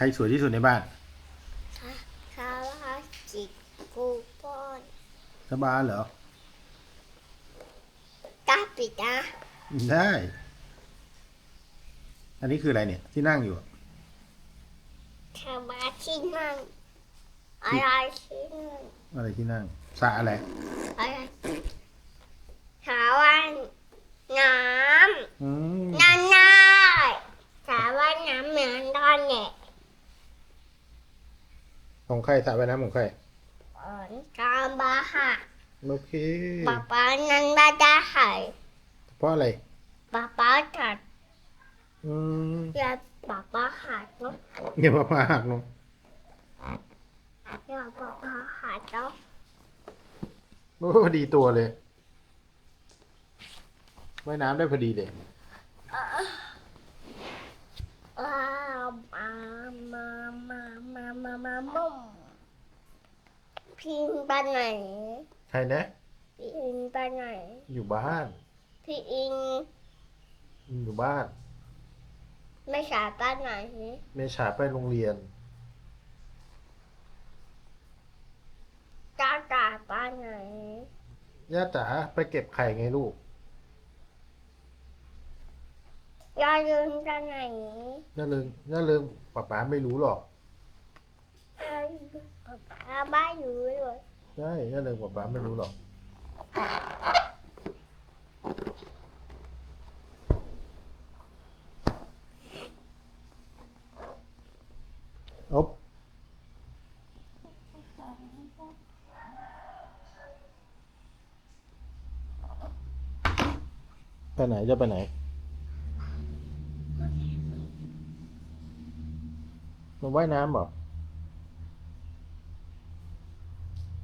รสวยที่สุดในบ้านคาราจิกูปอนสบายเหรอ ตาปิดนะได้ อันนี้คืออะไรเนี่ย ที่นั่งอยู่อะคาบาที่นั่งอะไรที่นั่งอะไรที่นั่งสระอะไร อะไรถาวันน้อืมำน้ำน้อยถาวันน้ำเหมือนตอนเด็ก ของใครสระว่ายน้ำของใครอ่อนกาบาค่ะโอเคป๊าป๊านันบาดาไข่เพราะอะไรป๊าป๊าตัดอืมยาป๊าป๊าขาดเนาะอย่ามาพาหักเนาะยาป๊าป๊าขาดเนาะโอ้พอดีตัวเลยว่ายน้ำได้พอดีเลย ว้าวมามามามา มามาบุ้มพิมพ์ไปไหน ใครนะ พี่อิงไปไหน อยู่บ้าน พี่อิงอยู่บ้าน ไม่สายไปไหนเมษาไปโรงเรียน จ้าจ่าไปไหน ย่าจ๋าไปเก็บไข่ไงลูก ยายืนไปไหน ย่าเลิงย่าเลิงป๊าป๊าไม่รู้หรอกยา ป๊าบ้าอยู่เลยใช่ย่าเลิงป๊าป๊าไม่รู้หรอกอ๊บไปไหนจะไปไหนมาว่ายน้ำเหรอ